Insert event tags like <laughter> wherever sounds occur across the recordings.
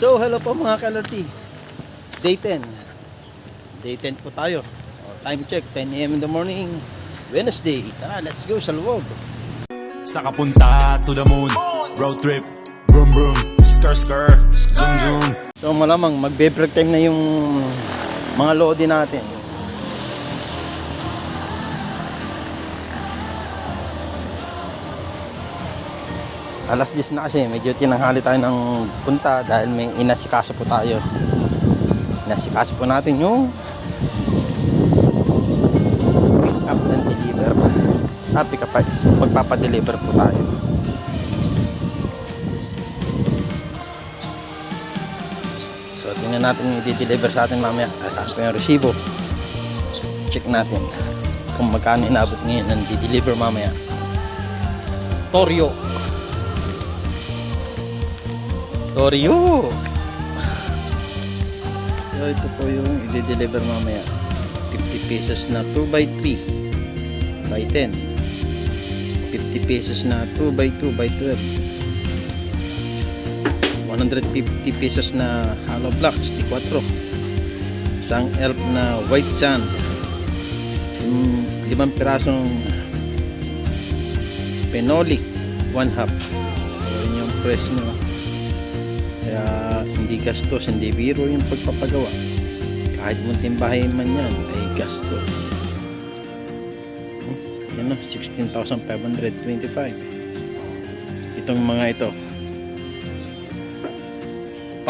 So, hello po mga ka-LRT. Day 10. Day 10 po tayo. O, time check, 10 a.m. in the morning. Wednesday. Tara, let's go sa loob. Sa kapunta to the moon Road trip Vroom vroom Skr skr Zoom zoom So, malamang magbe-break time na yung mga lodi natin. Alas 10 na kasi, medyo tinanghali tayo ng punta dahil may inasikaso po tayo. Inasikaso po natin yung pick up and deliver. Ah, pick up, magpapadeliver po tayo. So, tingnan natin yung i-deliver sa atin mamaya. Saan po yung resibo. Check natin kung magkano inabot ngayon ng di-deliver mamaya. Torio. Torio. So, ito po yung i-deliver mamaya. 50 pesos na 2 by 3 by 10. 50 pesos na 2 by 2 by 12. 150 pesos na hollow blocks di 4 isang elf na white sand yung limang pirasong phenolic one half so yun yung press nyo kaya hindi gastos hindi biro yung pagpapagawa kahit munting bahay man yan ay gastos Hmm, yan o 16,525 itong mga ito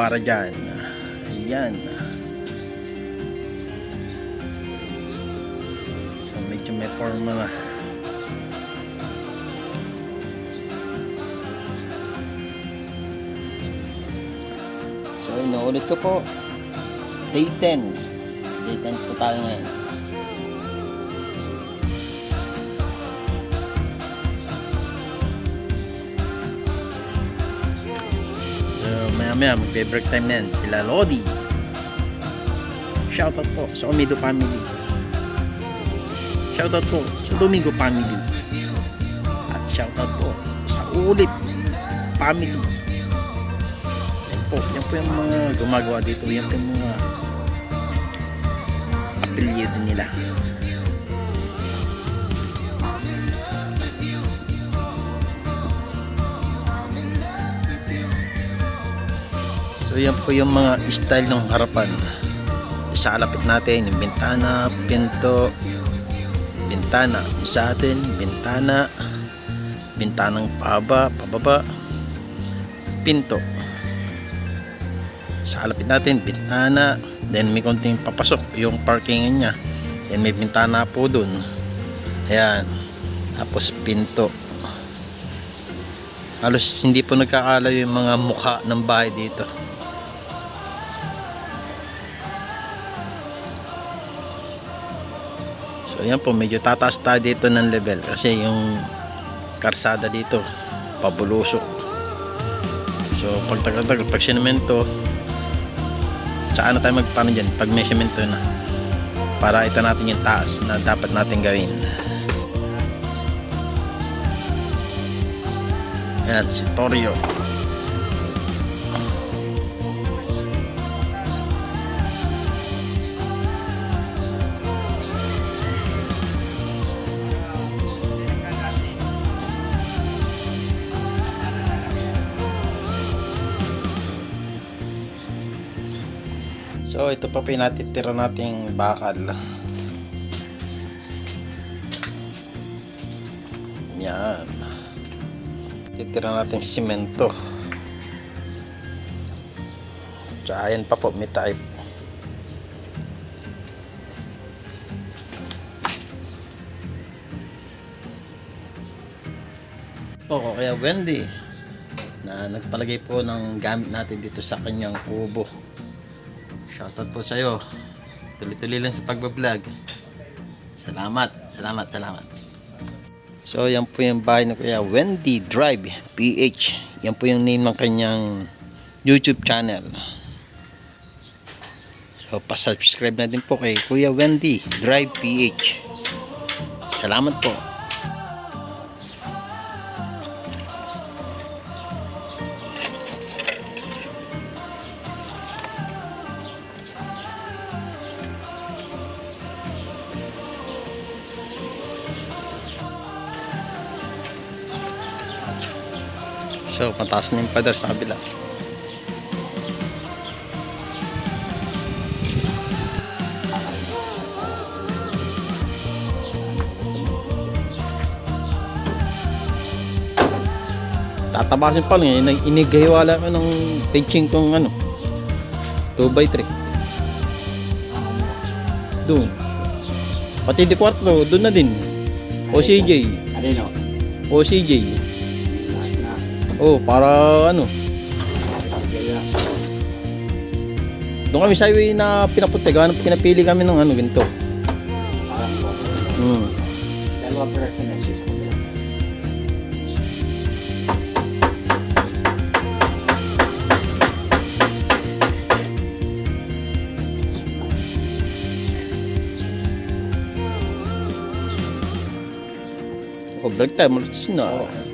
para dyan. Ayan. So medyo may forma na. Inuulit ko po. Day 10. Day 10 po tayo ngayon. So maya maya magbe-break time na yan. Sila Lodi. Shoutout po sa Omido family. Shoutout po sa Domingo family. At shoutout po sa Ulip family. Po. Yan po yung mga gumagawa dito. Yan po yung mga apelyido nila. So yan po yung mga style ng harapan. Sa alapit natin, yung bintana, pinto, bintana. Sa atin, bintana, bintanang pababa, pababa, pinto. Sa alapit natin, bintana, then may konting papasok, yung parking niya. Then may bintana po dun. Ayan. Tapos pinto. Halos hindi po nagkakalayo yung mga mukha ng bahay dito. So yan po, medyo tataas tayo dito ng level kasi yung karsada dito pabulusok. So pag tagal-tagal, pag sinemento, tsaka na tayo magpano dyan pag may semento na para ito natin yung taas na dapat natin gawin. Yan, si Torio. Ito pa pinatitira nating bakal. Yan. Titira natin simento. Tsaka ayan pa po may type. Oo, kaya Wendy na nagpalagay po ng gamit natin dito sa kanyang kubo. Shoutout po sa'yo. Tuloy-tuloy lang sa pagbablog. Salamat, salamat, salamat. So, yan po yung bahay na Kuya Wendy Drive PH. Yan po yung name ng kanyang YouTube channel. So, pa-subscribe na din po kay Kuya Wendy Drive PH. Salamat po. So, mataas na yung pader sa kabila. Tatabasin pa lang eh. Inigahiwala ko ng pitching kong ano. 2x3. Doon. Pati di kwarto, doon na din. OCJ. OCJ. Oh, para ano. Doon kami sa highway na pinapunta. Ganap pinapili kami ng ano, ganito. Hmm. Dalawa person na ko. Oh, break time. Malas na.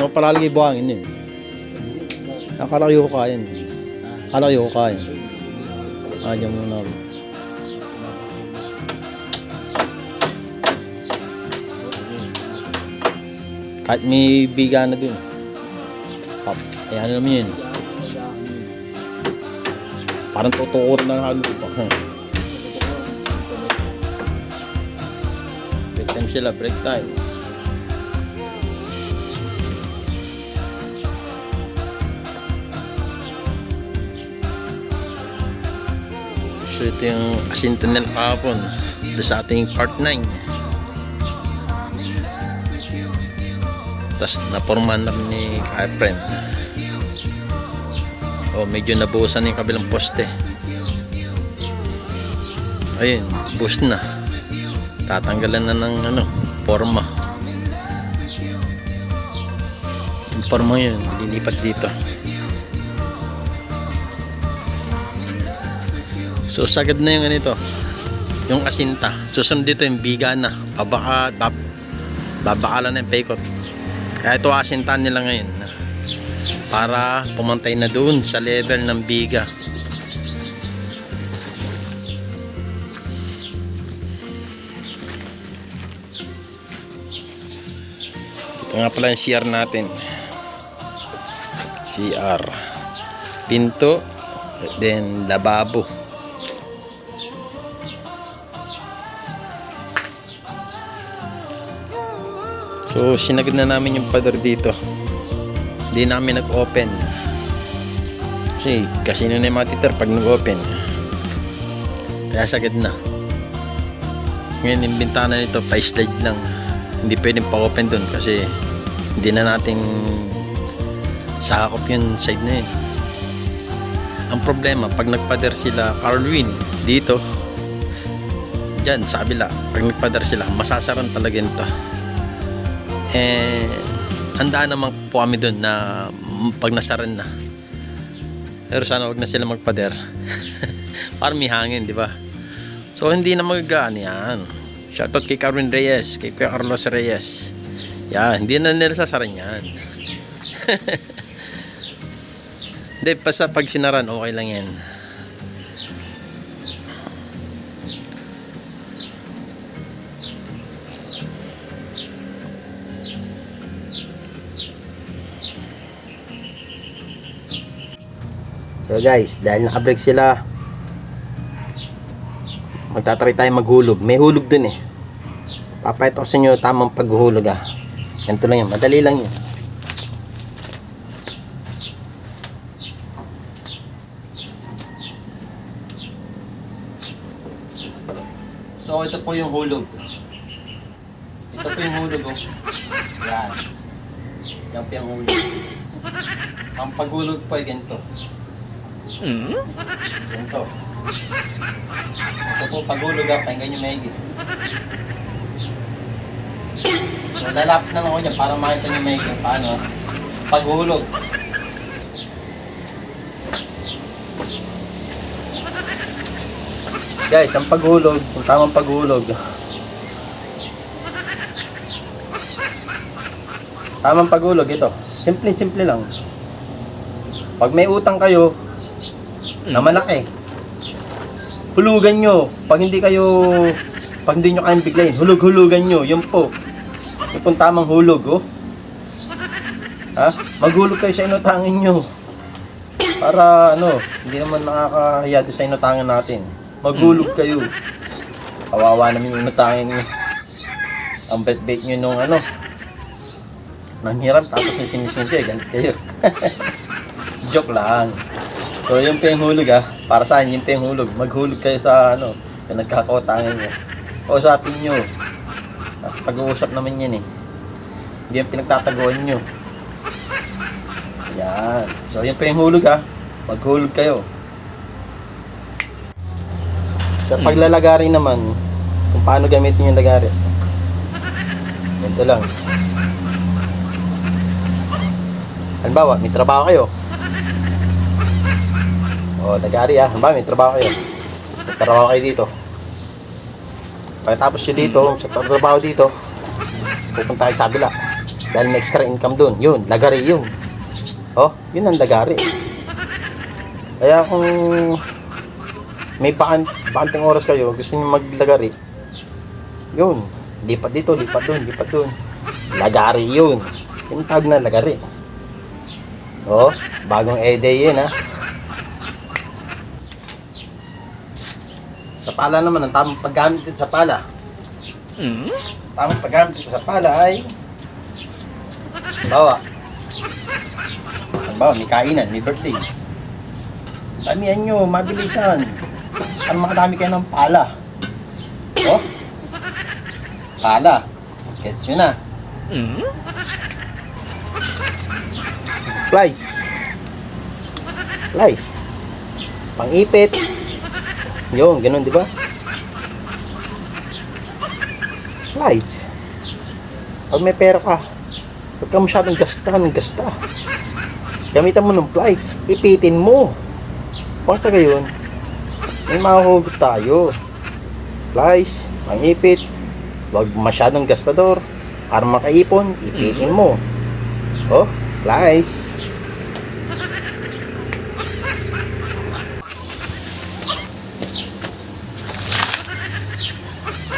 Ito palalagay buhangin yun. Akala ko yung kain. Akala ko yung kain. Ayaw muna ako. Kahit may biga na dun. Pap, ayan naman yun. Parang tutuor ng halo pa. <laughs> Break time sila, break time. So ito yung asinta nila kahapon doon sa ating part 9. Tapos napormahan na rin ni Efren. Oh, medyo nabuhusan yung kabilang poste. Ayun, boost na. Tatanggalan na ng ano, forma. Yung forma yun, lilipat dito. So sagad na yung ganito. Yung asinta. Susunod dito yung biga na. Babaka, bab, babakalan na yung paikot. Kaya ito asintahan nila ngayon. Para pumantay na doon sa level ng biga. Ito nga pala yung CR natin. CR. Pinto. Then lababo. So, sinagad na namin yung pader dito. Hindi namin nag-open. Kasi, kasino na yung mga titer pag nag-open. Kaya sagad na. Ngayon, yung bintana nito, pa-slide lang. Hindi pwedeng pa-open dun kasi hindi na natin sakop yung side na yun. Ang problema, pag nagpader sila, Carlwin, dito, dyan, sa kabila, pag nagpader sila, masasaran talaga nito eh handa naman po kami doon na pag nasaran na. Pero sana wag na sila magpader. <laughs> Para may hangin di ba? So hindi na magagaan yan. Shoutout kay Carwin Reyes kay Kuya Carlos Reyes. Yan hindi na nila sasaran yan. <laughs> Hindi basta pag sinaran okay lang yan So guys, dahil nakabreak sila, magtatry tayo maghulog. May hulog dun eh. Papayat ko sa inyo tamang paghuhulog ah. Ganito lang yan, madali lang yun. So ito po yung hulog. Ito po yung hulog oh. Yan. Yan po yung hulog. Ang paghulog po ay ganito. Ganito. Ito po paghulog ah, pakinggan nyo maigit. So lalapit na ako niya para makita nyo maigit paano paghulog. Guys, ang paghulog, kung tamang paghulog. Tamang paghulog ito. Simple-simple lang. Pag may utang kayo, na malaki. Hulugan nyo. Pag hindi kayo, pag hindi nyo kayang biglayin, hulog-hulugan nyo, yun po. Yung pong tamang hulog, oh. Ha? Maghulog kayo sa inutangin nyo. Para, ano, hindi naman nakakahiya sa inutangan natin. Maghulog kayo. Kawawa naman yung inutangin nyo. Ang bet-bet nyo nung, ano, nanghiram, tapos yung sinisinti, ganit kayo. <laughs> Joke lang. So, yung pa yung hulog ah. Para saan yung pa yung hulog? Maghulog kayo sa ano, yung nagkakautangan nyo. Kausapin nyo. Kasi pag-uusap naman yan eh. Hindi yung pinagtataguan nyo. Yan. So, yung pa yung hulog ah. Maghulog kayo. Sa paglalagari naman, kung paano gamitin yung lagari. Ganito lang. Halimbawa, may trabaho kayo. O, nag-ari ah. Halimbawa, may trabaho kayo. Trabaho kayo dito. Pagkatapos nyo dito, sa trabaho dito, pupunta kayo sa kabila. Dahil may extra income dun. Yun, lagari yun. Oh, yun ang lagari. Kaya kung may bakan, bakanting oras kayo, gusto nyo maglagari, yun, lipat dito, lipat dun, lipat dun. Lagari yun. Yung tawag na lagari. Oh, bagong e-day yun ha. Pala naman, ang tamang paggamit dito sa pala. Tamang paggamit dito sa pala ay Bawa. Bawa, may kainan, may birthday. Damihan nyo, mabilisan. Para makadami kayo ng pala. Oh? Pala. Gets nyo na. Flies. Flies. Pang-ipit. Yun, ganun, di ba? Flies. Pag may pera ka, huwag ka masyadong gasta ng gasta. Gamitan mo ng flies. Ipitin mo. Basta gayon, may mahuhugot tayo. Flies, pang-ipit. Huwag masyadong gastador. Para makaipon, ipitin mo. Oh, flies.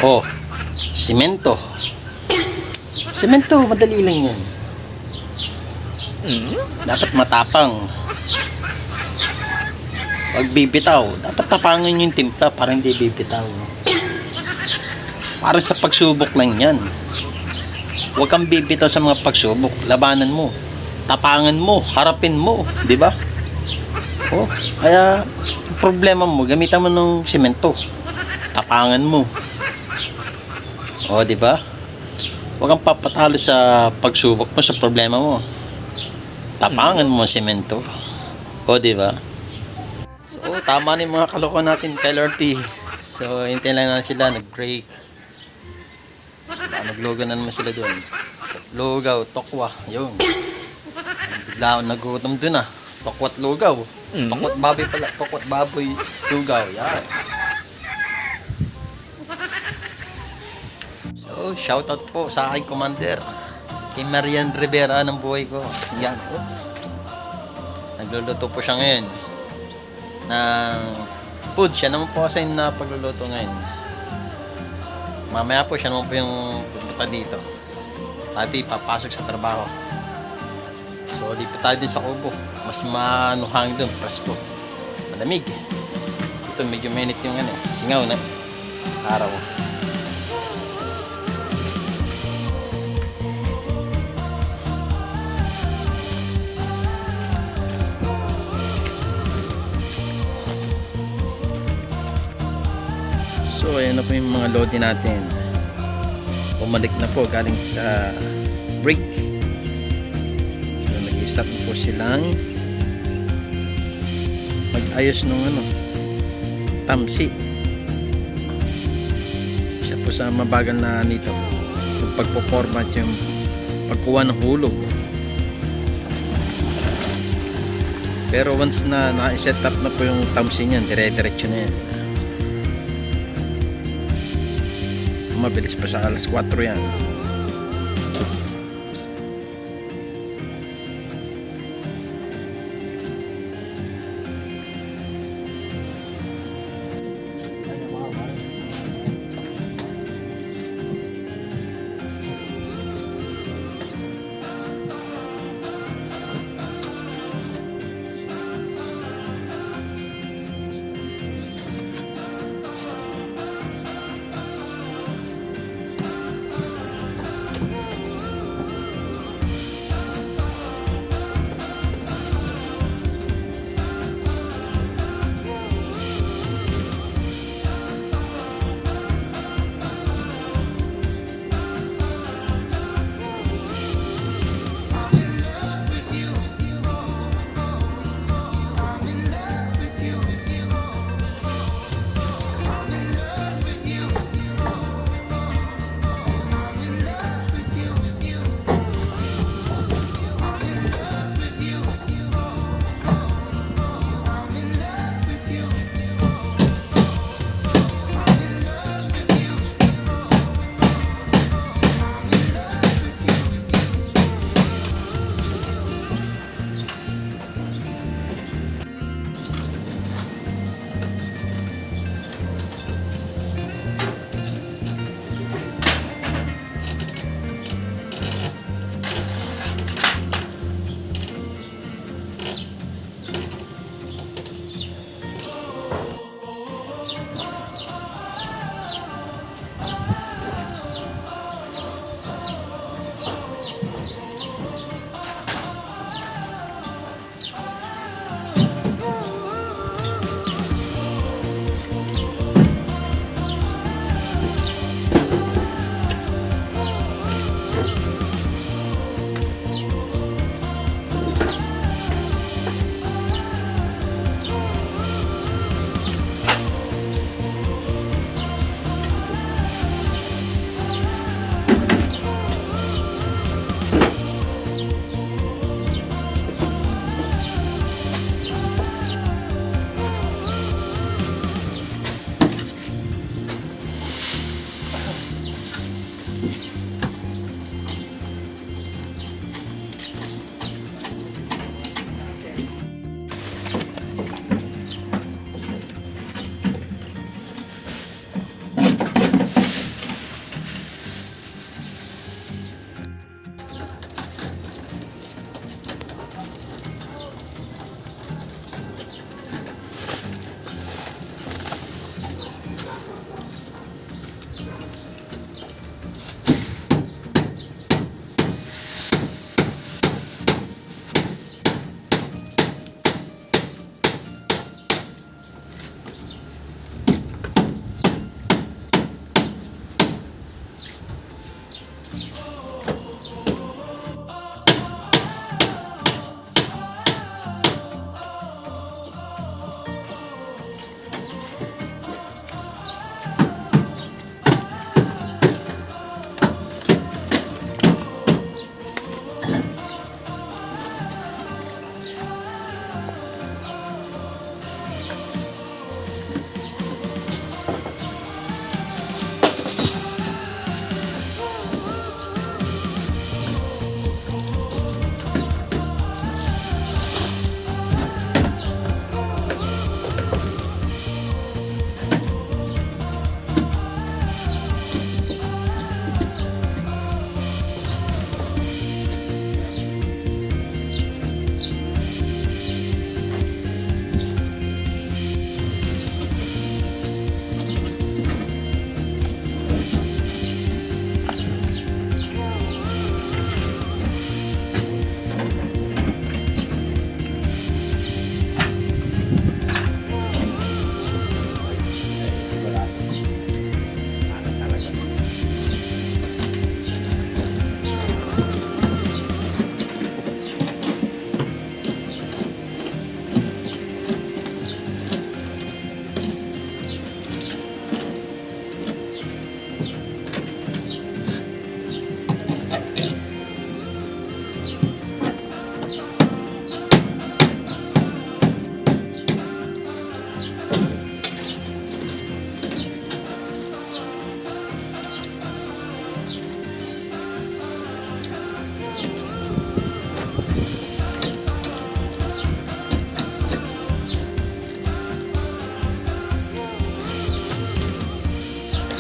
Oh, simento. Simento, madali lang yan. Dapat matapang. Pag bibitaw, dapat tapangan yung timpla para hindi bibitaw. Para sa pagsubok lang yan. Huwag kang bibitaw sa mga pagsubok. Labanan mo. Tapangan mo. Harapin mo. Di ba? Oh, kaya problema mo, gamitan mo ng simento. Tapangan mo. Oh, di ba? Huwag kang papatalo sa pagsubok mo sa problema mo. Tapangan mo ang simento. O, di ba? So, tama na yung mga kalokohan natin kay Lorty. So, hintayin lang na sila, nag-break. Ah, Naglugaw na naman sila doon. Lugaw, tokwa, yun. Bigla akong nagutom doon ah. Tokwat lugaw. Tokwat baboy pala. Tokwat baboy lugaw. Yan. So, shoutout po sa aking commander. Kay Marian Rivera ng buhay ko. Yan. Oops. Nagluluto po siya ngayon. Ng food. Siya naman po kasi na pagluluto ngayon. Mamaya po siya naman po yung pupunta dito. Tayo papasok sa trabaho. So, di pa tayo din sa kubo. Mas manuhang doon. Presko. Malamig. Ito medyo mainit yung ano. Singaw na araw. Ayan na po yung mga lodi natin. Bumalik na po galing sa break. So, nag-stop na po silang mag-ayos ng ano, tamsi. Isa po sa mabagal na nito. Yung pagpo-format yung pagkuha ng hulog. Pero once na na-set up na po yung tamsi niyan, dire-diretso na yan. Mabilis pa sa alas 4 yan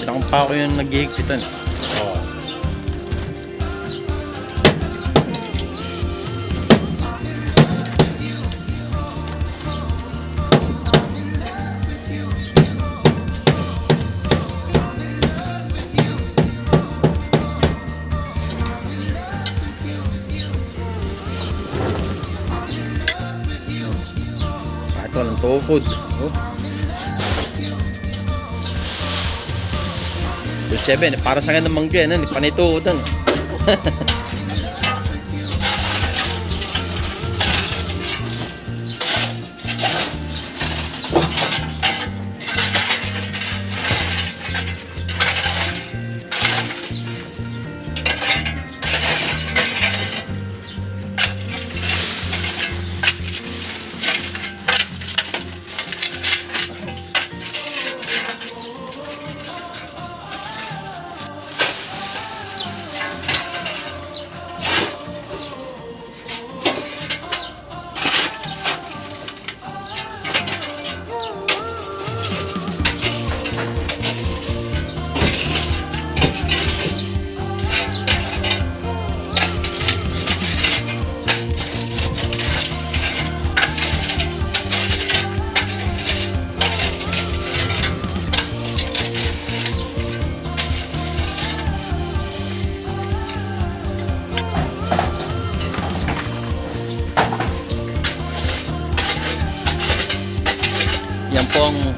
Sila kung pa ako yung naghihigpitan. Oo. Kahit walang tukod. 7, para sa nga ng mangga, ano, panitudan. Yan <laughs>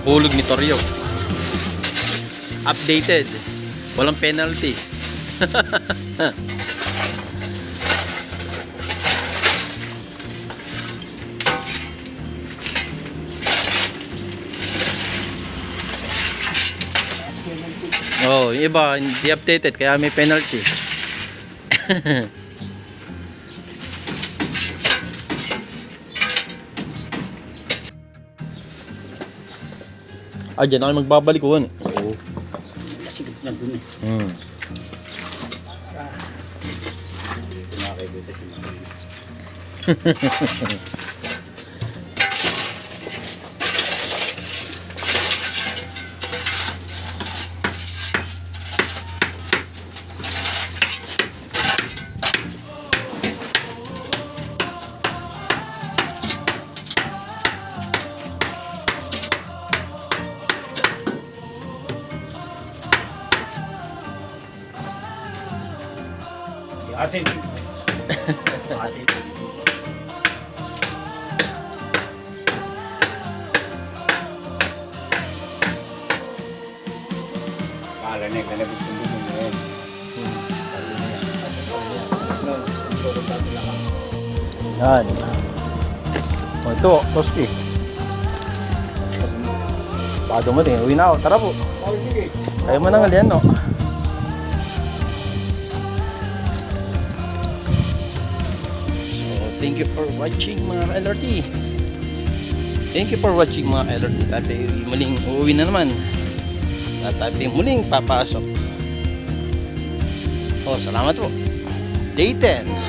hulog ni Toryo. Updated. Walang penalty. <laughs> Oh, iba hindi updated kaya may penalty. <laughs> ah, dyan ako magbabalik ko. Oo. Masigit na dun eh. Hmm. <laughs> Kala na yung bumo mo yun. Yan. O ito, Toski. Baka dumating, uwi na ako. Tara po. Kaya mo nang alian, no? So, thank you for watching mga LRT. Thank you for watching mga LRT. Tayo muling uuwi na naman. At tayo muling papasok. Oh, salamat po. Day 10.